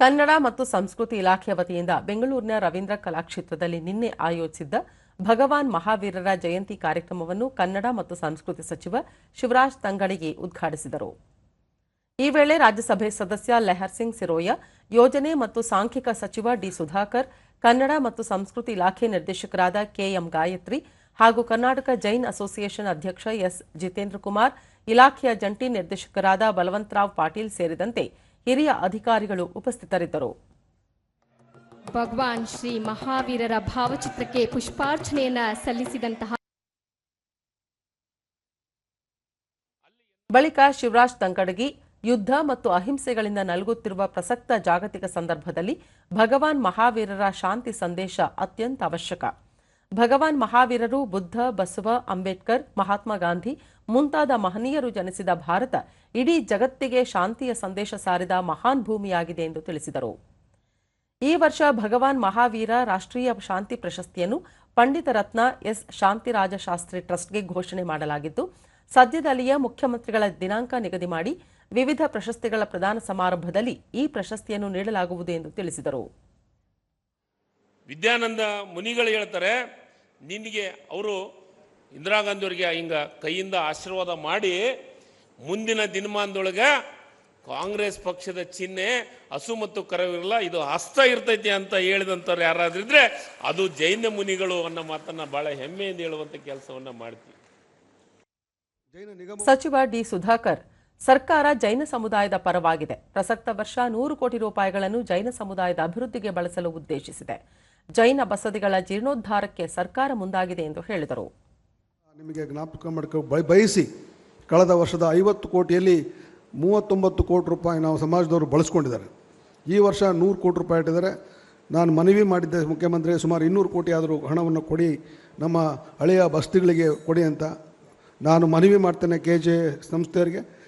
ಕನ್ನಡ ಮತ್ತು ಸಂಸ್ಕೃತಿ ಇಲಾಖೆ ವತಿಯಿಂದ ಬೆಂಗಳೂರಿನ ರವೀಂದ್ರ ಕಲಾಕ್ಷೇತ್ರದಲ್ಲಿ ನಿನ್ನೆ ಆಯೋಜಿಸಿದ್ದ ಭಗವಾನ್ ಮಹಾವೀರರ ಜಯಂತಿ ಕಾರ್ಯಕ್ರಮವನ್ನು ಕನ್ನಡ ಮತ್ತು ಸಂಸ್ಕೃತಿ ಸಚಿವ ಶಿವರಾಜ್ ತಂಗಡಿಗೆ ಉದ್ಘಾಟಿಸಿದರು. ಈ ವೇಳೆ ರಾಜ್ಯಸಭೆ ಸದಸ್ಯ ಲೆಹರ್ ಸಿಂಗ್ ಸಿರೋಯ, ಯೋಜನೆ ಮತ್ತು ಸಾಂಖ್ಯಿಕ ಸಚಿವ ಡಿ ಸುಧಾಕರ್, ಕನ್ನಡ ಮತ್ತು ಸಂಸ್ಕೃತಿ ಇಲಾಖೆ ನಿರ್ದೇಶಕರಾದ ಕೆಎಂ ಗಾಯತ್ರಿ ಹಾಗೂ ಕರ್ನಾಟಕ ಜೈನ್ ಅಸೋಸಿಯೇಷನ್ ಅಧ್ಯಕ್ಷ ಎಸ್ ಜಿತೇಂದ್ರ ಕುಮಾರ್, ಇಲಾಖೆಯ ಜಂಟಿ ನಿರ್ದೇಶಕರಾದ ಬಲವಂತರಾವ್ ಪಾಟೀಲ್ ಸೇರಿದಂತೆ ಹಿರಿಯ ಅಧಿಕಾರಿಗಳು ಉಪಸ್ಥಿತರಿದ್ದರು. ಭಗವಾನ್ ಶ್ರೀ ಮಹಾವೀರರ ಭಾವಚಿತ್ರಕ್ಕೆ ಪುಷ್ಪಾರ್ಚನೆಯನ್ನ ಸಲ್ಲಿಸಿದಂತಹ ಬಳಿಕ ಶಿವರಾಜ್ ತಂಕಡಗಿ ಯುದ್ಧ ಮತ್ತು ಅಹಿಂಸೆಗಳಿಂದ ನಲಗುತ್ತಿರುವ ಪ್ರಸಕ್ತ ಜಾಗತಿಕ ಸಂದರ್ಭದಲ್ಲಿ ಭಗವಾನ್ ಮಹಾವೀರರ ಶಾಂತಿ ಸಂದೇಶ ಅತ್ಯಂತ ಅವಶ್ಯಕ. ಭಗವಾನ್ ಮಹಾವೀರರು ಬುದ್ಧ, ಬಸವ, ಅಂಬೇಡ್ಕರ್, ಮಹಾತ್ಮ ಗಾಂಧಿ ಮುಂತಾದ ಮಹನೀಯರು ಜನಿಸಿದ ಭಾರತ ಇಡೀ ಜಗತ್ತಿಗೆ ಶಾಂತಿಯ ಸಂದೇಶ ಸಾರಿದ ಮಹಾನ್ ಭೂಮಿಯಾಗಿದೆ ಎಂದು ತಿಳಿಸಿದರು. ಈ ವರ್ಷ ಭಗವಾನ್ ಮಹಾವೀರ ರಾಷ್ಟ್ರೀಯ ಶಾಂತಿ ಪ್ರಶಸ್ತಿಯನ್ನು ಪಂಡಿತ ರತ್ನ ಎಸ್. ಶಾಂತಿರಾಜ ಶಾಸ್ತ್ರಿ ಟ್ರಸ್ಟ್ಗೆ ಘೋಷಣೆ ಮಾಡಲಾಗಿದ್ದು, ಸದ್ಯದಲ್ಲಿಯ ಮುಖ್ಯಮಂತ್ರಿಗಳ ದಿನಾಂಕ ನಿಗದಿ ಮಾಡಿ ವಿವಿಧ ಪ್ರಶಸ್ತಿಗಳ ಪ್ರದಾನ ಸಮಾರಂಭದಲ್ಲಿ ಈ ಪ್ರಶಸ್ತಿಯನ್ನು ನೀಡಲಾಗುವುದು ಎಂದು ತಿಳಿಸಿದರು. ವಿದ್ಯಾನಂದ ಮುನಿಗಳು ಹೇಳ್ತಾರೆ ನಿನಗೆ ಅವರು ಇಂದಿರಾ ಗಾಂಧಿಯವರಿಗೆ ಹಿಂಗ ಕೈಯಿಂದ ಆಶೀರ್ವಾದ ಮಾಡಿ ಮುಂದಿನ ದಿನಮಾನದೊಳಗೆ ಕಾಂಗ್ರೆಸ್ ಪಕ್ಷದ ಚಿಹ್ನೆ ಹಸು ಮತ್ತು ಕರವಿರಲ್ಲ ಇದು ಹಸ್ತ ಇರ್ತೈತಿ ಅಂತ ಹೇಳಿದಂಥವ್ರು ಯಾರಾದ್ರೂ ಇದ್ರೆ ಅದು ಜೈನ ಮುನಿಗಳು ಅನ್ನೋ ಮಾತನ್ನ ಬಹಳ ಹೆಮ್ಮೆಯಿಂದ ಹೇಳುವಂಥ ಕೆಲಸವನ್ನ ಮಾಡ್ತೀವಿ. ಜೈನ ನಿಗಮ ಸಚಿವ ಡಿ ಸುಧಾಕರ್ ಸರ್ಕಾರ ಜೈನ ಸಮುದಾಯದ ಪರವಾಗಿದೆ. ಪ್ರಸಕ್ತ ವರ್ಷ ನೂರು ಕೋಟಿ ರೂಪಾಯಿಗಳನ್ನು ಜೈನ ಸಮುದಾಯದ ಅಭಿವೃದ್ಧಿಗೆ ಬಳಸಲು ಉದ್ದೇಶಿಸಿದೆ. ಜೈನ ಬಸದಿಗಳ ಜೀರ್ಣೋದ್ಧಾರಕ್ಕೆ ಸರ್ಕಾರ ಮುಂದಾಗಿದೆ ಎಂದು ಹೇಳಿದರು. ನಿಮಗೆ ಜ್ಞಾಪಕ ಮಾಡ್ಕೊ ಬಯ- ಬಯಸಿ ಕಳೆದ ವರ್ಷದ ಐವತ್ತು ಕೋಟಿಯಲ್ಲಿ ಮೂವತ್ತೊಂಬತ್ತು ಕೋಟಿ ರೂಪಾಯಿ ನಾವು ಸಮಾಜದವರು ಬಳಸ್ಕೊಂಡಿದ್ದಾರೆ. ಈ ವರ್ಷ ನೂರು ಕೋಟಿ ರೂಪಾಯಿ ಇಟ್ಟಿದ್ದಾರೆ. ನಾನು ಮನವಿ ಮಾಡಿದ್ದೆ ಮುಖ್ಯಮಂತ್ರಿ, ಸುಮಾರು ಇನ್ನೂರು ಕೋಟಿ ಆದರೂ ಹಣವನ್ನು ಕೊಡಿ, ನಮ್ಮ ಹಳೆಯ ಬಸ್ತಿಗಳಿಗೆ ಕೊಡಿ ಅಂತ. ನಾನು ಮನವಿ ಮಾಡ್ತೇನೆ ಕೆ ಜೆ ಸಂಸ್ಥೆಯವರಿಗೆ.